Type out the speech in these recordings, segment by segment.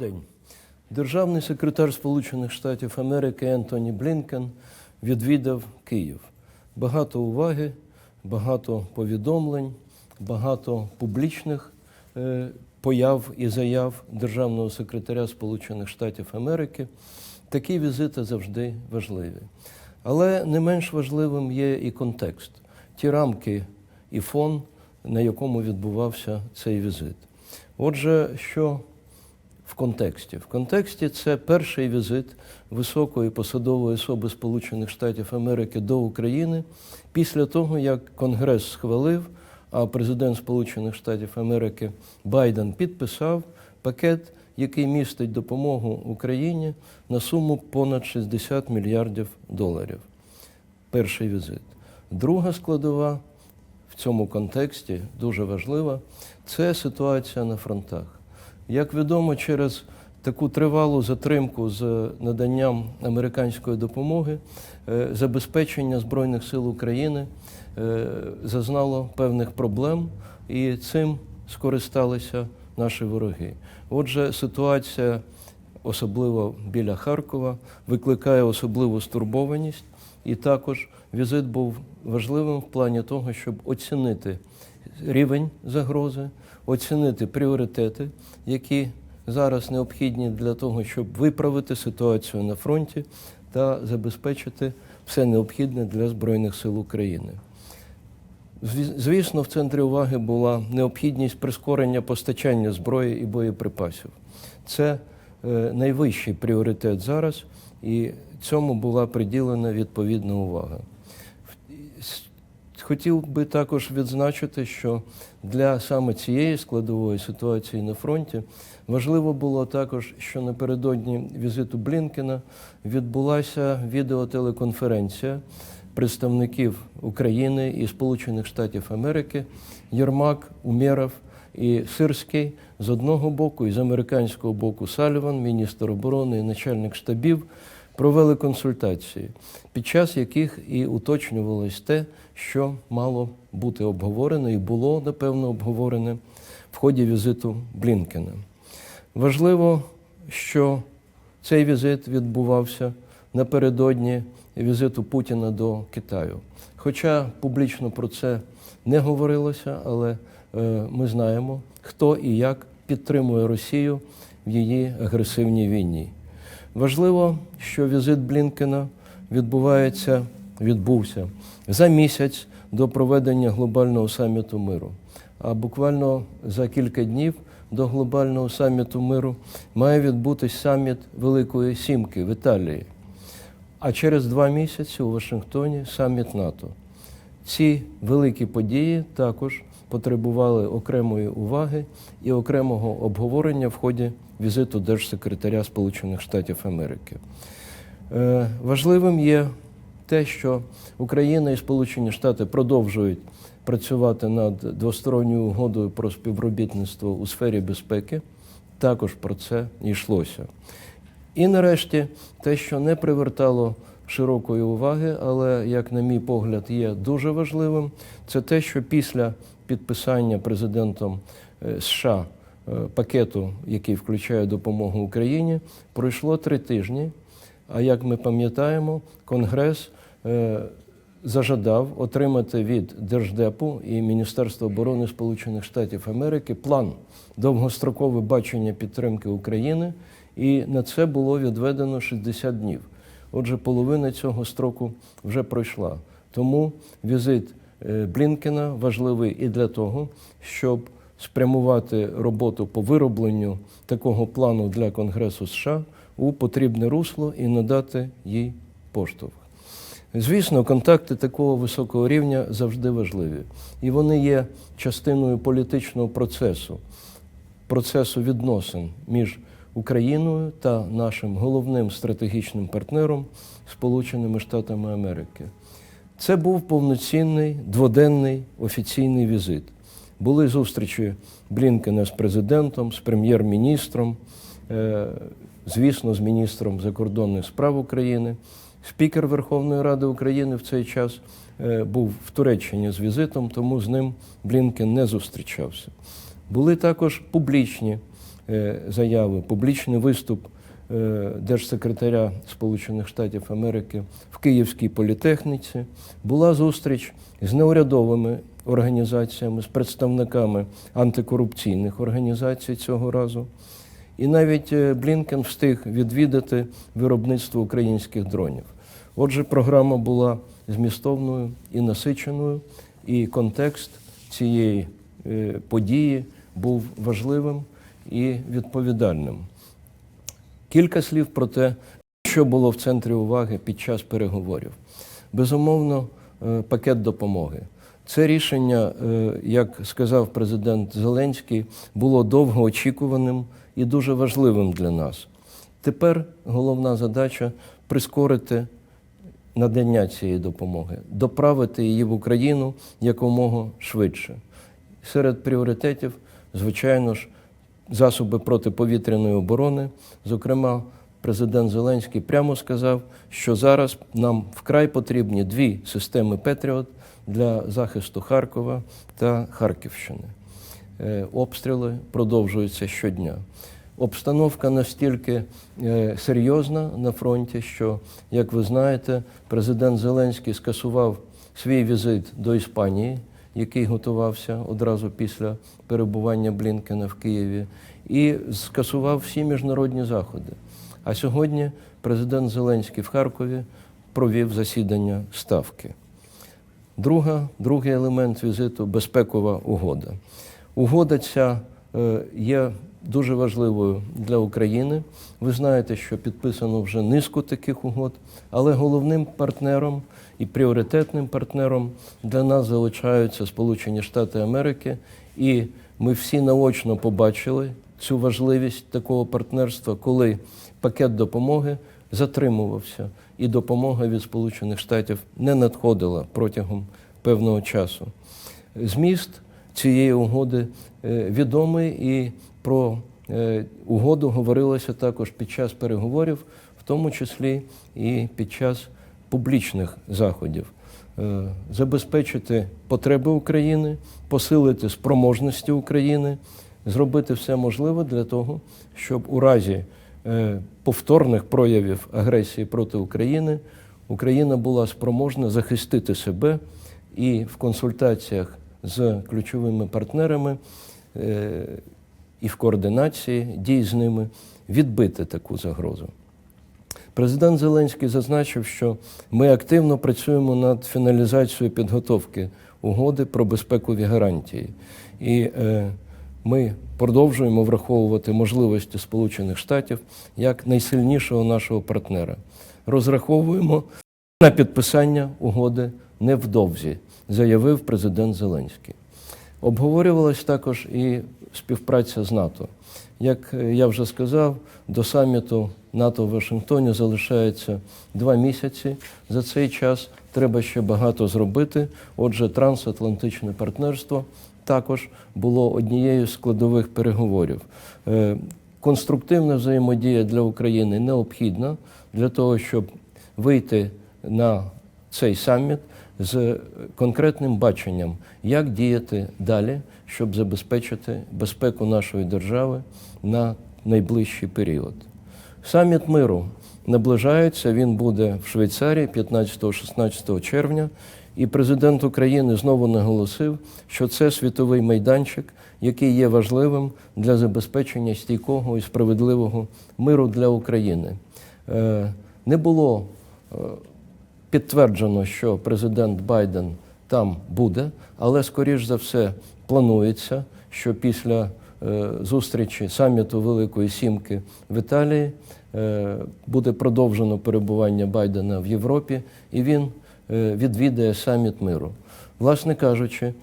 день. Державний секретар Сполучених Штатів Америки Ентоні Блінкен відвідав Київ. Багато уваги, багато повідомлень, багато публічних е, появ і заяв державного секретаря Сполучених Штатів Америки. Такі візити завжди важливі. Але не менш важливим є і контекст, ті рамки і фон, на якому відбувався цей візит. Отже, що в контексті? В контексті це перший візит високої посадової особи Сполучених Штатів Америки до України після того, як Конгрес схвалив, а президент Сполучених Штатів Америки Байден підписав пакет, який містить допомогу Україні на суму понад 60 мільярдів доларів. Перший візит. Друга складова в цьому контексті дуже важлива це ситуація на фронтах. Як відомо, через таку тривалу затримку з наданням американської допомоги е, забезпечення Збройних сил України е, зазнало певних проблем, і цим скористалися наші вороги. Отже, ситуація, особливо біля Харкова, викликає особливу стурбованість, і також візит був важливим в плані того, щоб оцінити рівень загрози, оцінити пріоритети, які зараз необхідні для того, щоб виправити ситуацію на фронті та забезпечити все необхідне для Збройних сил України. Звісно, в центрі уваги була необхідність прискорення постачання зброї і боєприпасів. Це е, найвищий пріоритет зараз, і цьому була приділена відповідна увага. Хотів би також відзначити, що для саме цієї складової ситуації на фронті важливо було також, що напередодні візиту Блінкена відбулася відеотелеконференція представників України і Сполучених Штатів Америки Єрмак, Умєров і Сирський. З одного боку, і з американського боку Саліван, міністр оборони і начальник штабів провели консультації, під час яких і уточнювалось те, що мало бути обговорене і було, напевно, обговорене в ході візиту Блінкена. Важливо, що цей візит відбувався напередодні візиту Путіна до Китаю. Хоча публічно про це не говорилося, але е, ми знаємо, хто і як підтримує Росію в її агресивній війні. Важливо, що візит Блінкена відбувається, відбувся за місяць до проведення глобального саміту миру. А буквально за кілька днів до глобального саміту миру має відбутись саміт Великої Сімки в Італії. А через два місяці у Вашингтоні саміт НАТО. Ці великі події також потребували окремої уваги і окремого обговорення в ході візиту держсекретаря Сполучених Штатів Америки. Е, Важливим є те, що Україна і Сполучені Штати продовжують працювати над двосторонньою угодою про співробітництво у сфері безпеки. Також про це йшлося. І нарешті те, що не привертало широкої уваги, але, як на мій погляд, є дуже важливим, це те, що після підписання президентом е, США е, пакету, який включає допомогу Україні, пройшло три тижні. А як ми пам'ятаємо, Конгрес е, зажадав отримати від Держдепу і Міністерства оборони Сполучених Штатів Америки план довгострокове бачення підтримки України, і на це було відведено 60 днів. Отже, половина цього строку вже пройшла. Тому візит Блінкена важливий і для того, щоб спрямувати роботу по виробленню такого плану для Конгресу США у потрібне русло і надати їй поштовх. Звісно, контакти такого високого рівня завжди важливі, і вони є частиною політичного процесу, процесу відносин між Україною та нашим головним стратегічним партнером Сполученими Штатами Америки. Це був повноцінний дводенний офіційний візит. Були зустрічі Блінкена з президентом, з прем'єр-міністром, е, звісно, з міністром закордонних справ України. Спікер Верховної Ради України в цей час е, був в Туреччині з візитом, тому з ним Блінкен не зустрічався. Були також публічні е, заяви, публічний виступ держсекретаря Сполучених Штатів Америки в Київській політехніці. Була зустріч з неурядовими організаціями, з представниками антикорупційних організацій цього разу. І навіть е, Блінкен встиг відвідати виробництво українських дронів. Отже, програма була змістовною і насиченою, і контекст цієї е, події був важливим і відповідальним. Кілька слів про те, що було в центрі уваги під час переговорів. Безумовно, е, пакет допомоги. Це рішення, е, як сказав президент Зеленський, було довгоочікуваним і дуже важливим для нас. Тепер головна задача прискорити надання цієї допомоги, доправити її в Україну якомога швидше. Серед пріоритетів, звичайно ж, засоби протиповітряної оборони. Зокрема, президент Зеленський прямо сказав, що зараз нам вкрай потрібні дві системи Петріот для захисту Харкова та Харківщини. Е, Обстріли продовжуються щодня. Обстановка настільки е, серйозна на фронті, що, як ви знаєте, президент Зеленський скасував свій візит до Іспанії, який готувався одразу після перебування Блінкена в Києві, і скасував всі міжнародні заходи. А сьогодні президент Зеленський в Харкові провів засідання ставки. Друга, другий елемент візиту безпекова угода. Угода ця е, є дуже важливою для України. Ви знаєте, що підписано вже низку таких угод, але головним партнером і пріоритетним партнером для нас залишаються Сполучені Штати Америки, і ми всі наочно побачили цю важливість такого партнерства, коли пакет допомоги затримувався, і допомога від Сполучених Штатів не надходила протягом певного часу. Зміст цієї угоди е, відомий, і про е, угоду говорилося також під час переговорів, в тому числі і під час публічних заходів. Е, Забезпечити потреби України, посилити спроможності України, зробити все можливе для того, щоб у разі е, повторних проявів агресії проти України Україна була спроможна захистити себе і в консультаціях з ключовими партнерами е, і в координації дій з ними відбити таку загрозу. Президент Зеленський зазначив, що ми активно працюємо над фіналізацією підготовки угоди про безпекові гарантії. І е, ми продовжуємо враховувати можливості Сполучених Штатів як найсильнішого нашого партнера. Розраховуємо на підписання угоди невдовзі, заявив президент Зеленський. Обговорювалась також і співпраця з НАТО. Як е, я вже сказав, до саміту НАТО в Вашингтоні залишається два місяці. За цей час треба ще багато зробити. Отже, трансатлантичне партнерство також було однією з складових переговорів. Е, Конструктивна взаємодія для України необхідна для того, щоб вийти на цей саміт з конкретним баченням, як діяти далі, щоб забезпечити безпеку нашої держави на найближчий період. Саміт миру наближається. Він буде в Швейцарії 15-16 червня. І президент України знову наголосив, що це світовий майданчик, який є важливим для забезпечення стійкого і справедливого миру для України. Е, Не було е, підтверджено, що президент Байден там буде, але, скоріш за все, планується, що після е, зустрічі саміту Великої Сімки в Італії е, буде продовжено перебування Байдена в Європі, і він е, відвідає саміт миру. Власне кажучи,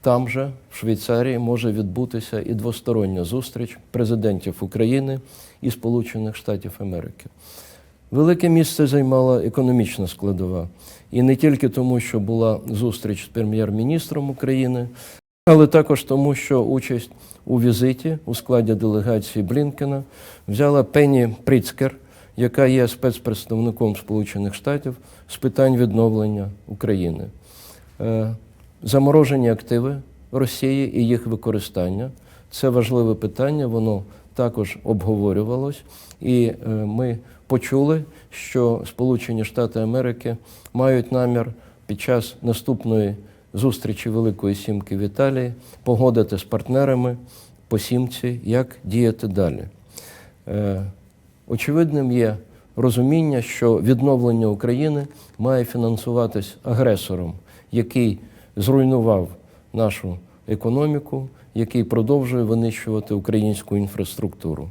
там же, в Швейцарії, може відбутися і двостороння зустріч президентів України і Сполучених Штатів Америки. Велике місце займала економічна складова. І не тільки тому, що була зустріч з прем'єр-міністром України, але також тому, що участь у візиті у складі делегації Блінкена взяла Пенні Пріцкер, яка є спецпредставником Сполучених Штатів з питань відновлення України. Е, Заморожені активи Росії і їх використання це важливе питання, воно також обговорювалось, і е, ми почули, що Сполучені Штати Америки мають намір під час наступної зустрічі Великої Сімки в Італії погодити з партнерами по сімці, як діяти далі. Е, Очевидним є розуміння, що відновлення України має фінансуватись агресором, який зруйнував нашу економіку, який продовжує винищувати українську інфраструктуру.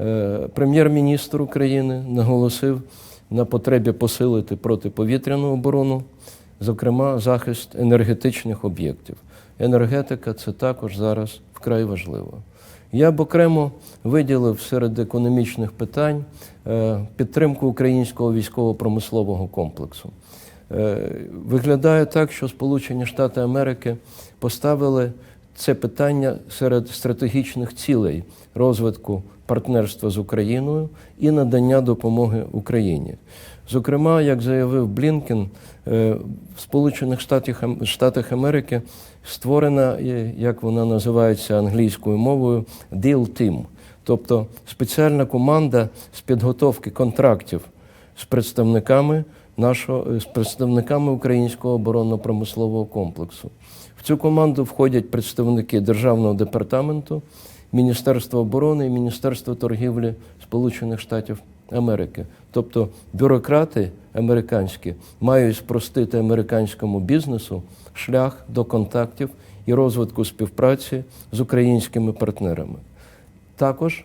Е, Прем'єр-міністр України наголосив на потребі посилити протиповітряну оборону, зокрема захист енергетичних об'єктів. Енергетика це також зараз вкрай важливо. Я б окремо виділив серед економічних питань е, підтримку українського військово-промислового комплексу. Е, Виглядає так, що Сполучені Штати Америки поставили це питання серед стратегічних цілей розвитку партнерства з Україною і надання допомоги Україні. Зокрема, як заявив Блінкен, е, в Сполучених Штатах, Америки створена, як вона називається англійською мовою, Deal Team, тобто спеціальна команда з підготовки контрактів з представниками нашого з представниками українського оборонно-промислового комплексу. В цю команду входять представники Державного департаменту, Міністерства оборони і Міністерства торгівлі Сполучених Штатів Америки. Тобто бюрократи американські мають спростити американському бізнесу шлях до контактів і розвитку співпраці з українськими партнерами. Також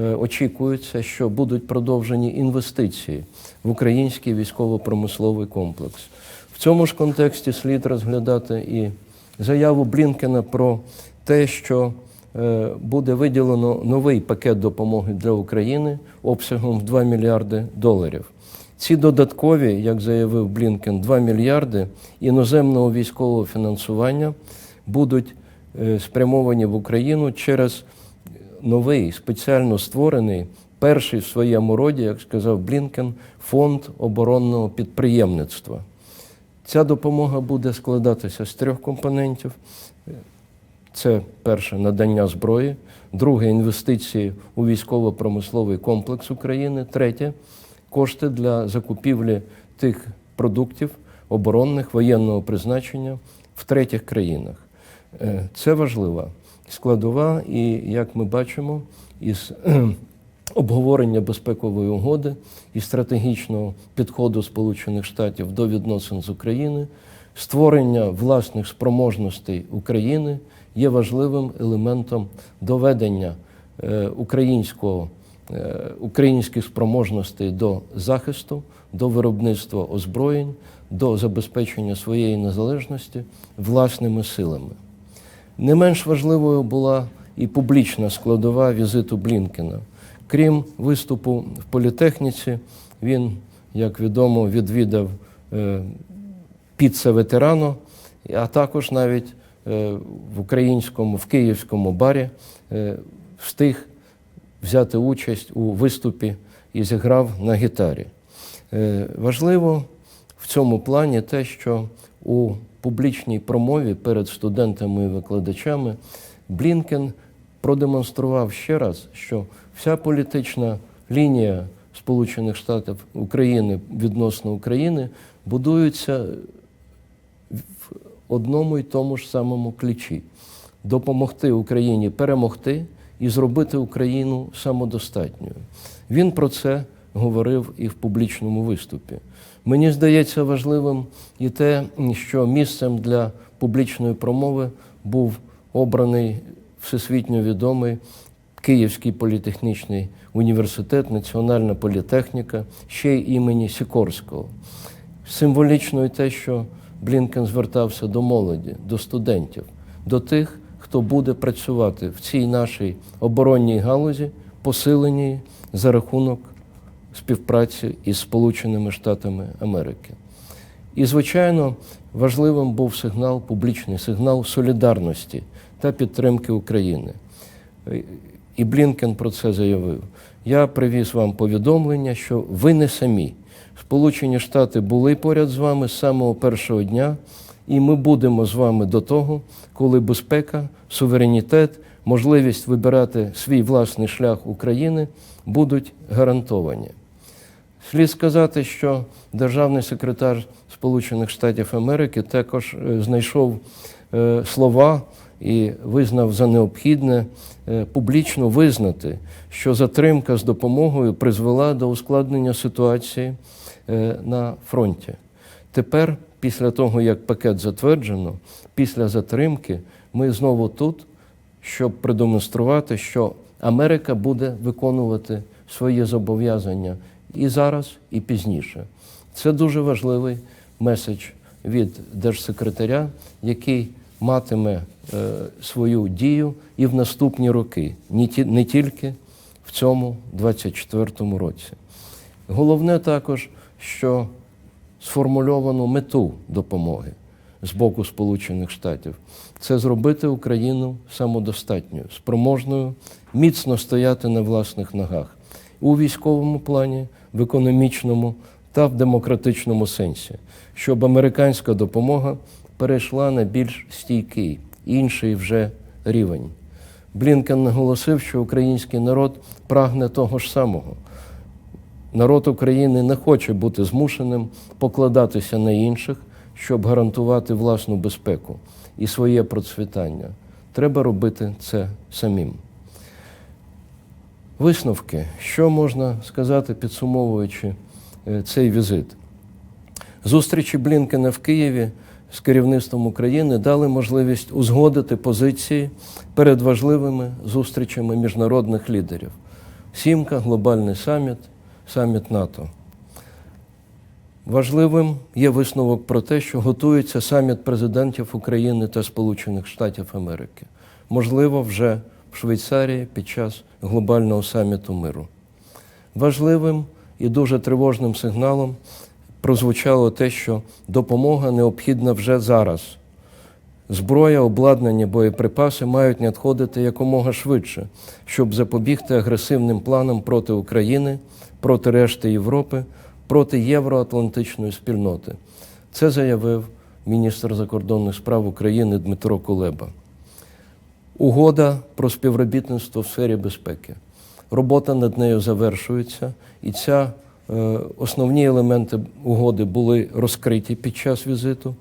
е, очікується, що будуть продовжені інвестиції в український військово-промисловий комплекс. В цьому ж контексті слід розглядати і заяву Блінкена про те, що е, буде виділено новий пакет допомоги для України обсягом в 2 мільярди доларів. Ці додаткові, як заявив Блінкен, 2 мільярди іноземного військового фінансування будуть е, спрямовані в Україну через новий спеціально створений, перший в своєму роді, як сказав Блінкен, фонд оборонного підприємництва. Ця допомога буде складатися з трьох компонентів. Це перше надання зброї, друге інвестиції у військово-промисловий комплекс України, третє кошти для закупівлі тих продуктів оборонних воєнного призначення в третіх країнах. Е, Це важлива складова, і як ми бачимо, із обговорення безпекової угоди і стратегічного підходу Сполучених Штатів до відносин з Україною, створення власних спроможностей України є важливим елементом доведення е, українського, е, українських спроможностей до захисту, до виробництва озброєнь, до забезпечення своєї незалежності власними силами. Не менш важливою була і публічна складова візиту Блінкена. Крім виступу в політехніці, він, як відомо, відвідав е, піце ветерано, а також навіть е, в українському, в київському барі е, встиг взяти участь у виступі і зіграв на гітарі. Важливо в цьому плані те, що у публічній промові перед студентами і викладачами Блінкен продемонстрував ще раз, що вся політична лінія Сполучених Штатів України відносно України будується в одному і тому ж самому ключі допомогти Україні перемогти і зробити Україну самодостатньою. Він про це говорив і в публічному виступі. Мені здається важливим і те, що місцем для публічної промови був обраний всесвітньо відомий Київський політехнічний університет, Національна політехніка, ще й імені Сікорського. Символічно і те, що Блінкен звертався до молоді, до студентів, до тих, хто буде працювати в цій нашій оборонній галузі, посиленій за рахунок співпраці із Сполученими Штатами Америки. І, звичайно, важливим був сигнал, публічний сигнал солідарності та підтримки України. І Блінкен про це заявив. Я привіз вам повідомлення, що ви не самі. Сполучені Штати були поряд з вами з самого першого дня і ми будемо з вами до того, коли безпека, суверенітет, можливість вибирати свій власний шлях України будуть гарантовані. Слід сказати, що державний секретар Сполучених Штатів Америки також е, знайшов е, слова і визнав за необхідне е, публічно визнати, що затримка з допомогою призвела до ускладнення ситуації е, на фронті. Тепер, після того, як пакет затверджено, після затримки, ми знову тут, щоб продемонструвати, що Америка буде виконувати свої зобов'язання і зараз, і пізніше. Це дуже важливий меседж від держсекретаря, який матиме свою дію і в наступні роки, не, тільки в цьому 24-му році. Головне також, що сформульовану мету допомоги з боку Сполучених Штатів це зробити Україну самодостатньою, спроможною міцно стояти на власних ногах у військовому плані, в економічному та в демократичному сенсі, щоб американська допомога перейшла на більш стійкий, інший вже рівень. Блінкен наголосив, що український народ прагне того ж самого. Народ України не хоче бути змушеним покладатися на інших, щоб гарантувати власну безпеку і своє процвітання. Треба робити це самим. Висновки, що можна сказати, підсумовуючи е, цей візит? Зустрічі Блінкена в Києві з керівництвом України дали можливість узгодити позиції перед важливими зустрічами міжнародних лідерів. Сімка, глобальний саміт, саміт НАТО. Важливим є висновок про те, що готується саміт президентів України та Сполучених Штатів Америки. Можливо, вже в Швейцарії під час глобального саміту миру. Важливим і дуже тривожним сигналом прозвучало те, що допомога необхідна вже зараз. Зброя, обладнання, боєприпаси мають надходити якомога швидше, щоб запобігти агресивним планам проти України, проти решти Європи, проти євроатлантичної спільноти. Це заявив міністр закордонних справ України Дмитро Кулеба. Угода про співробітництво в сфері безпеки. Робота над нею завершується, і ця основні елементи угоди були розкриті під час візиту.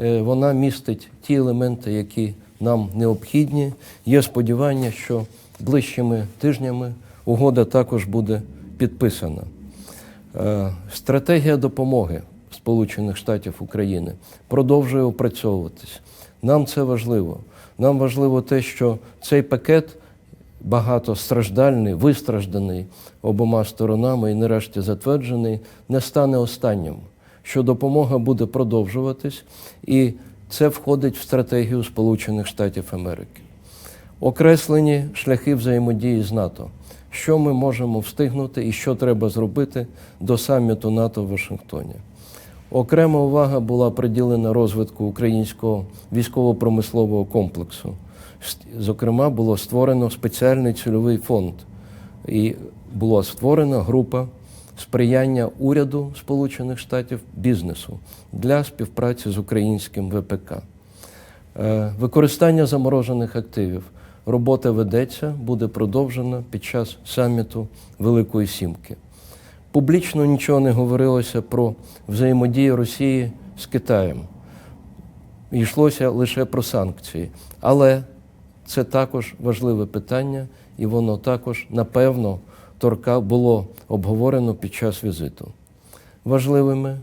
Е, вона містить ті елементи, які нам необхідні. Є сподівання, що ближчими тижнями угода також буде підписана. Е, Стратегія допомоги Сполучених Штатів України продовжує опрацьовуватись. Нам це важливо. Нам важливо те, що цей пакет багатостраждальний, вистражданий обома сторонами і нарешті затверджений, не стане останнім, що допомога буде продовжуватись, і це входить в стратегію Сполучених Штатів Америки. Окреслені шляхи взаємодії з НАТО. Що ми можемо встигнути і що треба зробити до саміту НАТО в Вашингтоні. Окрема увага була приділена розвитку українського військово-промислового комплексу. Зокрема, було створено спеціальний цільовий фонд і була створена група сприяння уряду Сполучених Штатів бізнесу для співпраці з українським ВПК. Е, Використання заморожених активів. Робота ведеться, буде продовжена під час саміту Великої Сімки. Публічно нічого не говорилося про взаємодію Росії з Китаєм. Йшлося лише про санкції. Але це також важливе питання, і воно також, напевно, торка було обговорено під час візиту. Важливими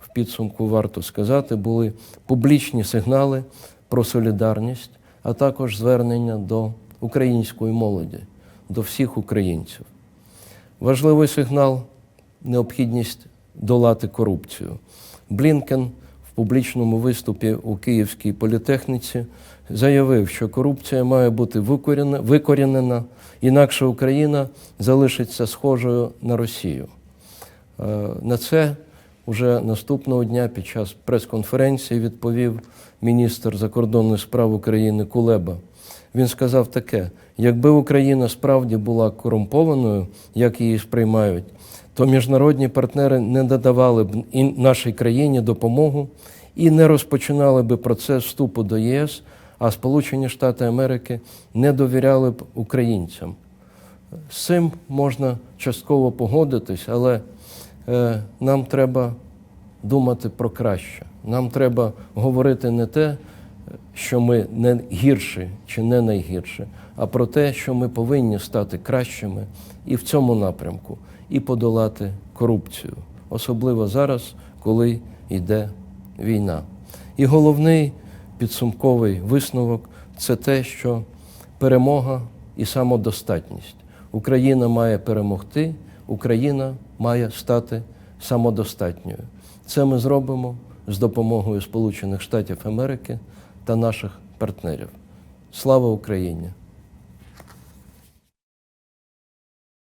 в підсумку варто сказати були публічні сигнали про солідарність, а також звернення до української молоді, до всіх українців. Важливий сигнал необхідність долати корупцію. Блінкен в публічному виступі у Київській політехніці заявив, що корупція має бути викорінена, викорінена інакше Україна залишиться схожою на Росію. Е, На це вже наступного дня під час прес-конференції відповів міністр закордонних справ України Кулеба. Він сказав таке: якби Україна справді була корумпованою, як її сприймають, то міжнародні партнери не додавали б нашій країні допомогу і не розпочинали би процес вступу до ЄС, а Сполучені Штати Америки не довіряли б українцям. З цим можна частково погодитись, але е, нам треба думати про краще. Нам треба говорити не те, що ми не гірші чи не найгірші, а про те, що ми повинні стати кращими і в цьому напрямку, і подолати корупцію, особливо зараз, коли йде війна. І головний підсумковий висновок це те, що перемога і самодостатність. Україна має перемогти, Україна має стати самодостатньою. Це ми зробимо з допомогою Сполучених Штатів Америки та наших партнерів. Слава Україні!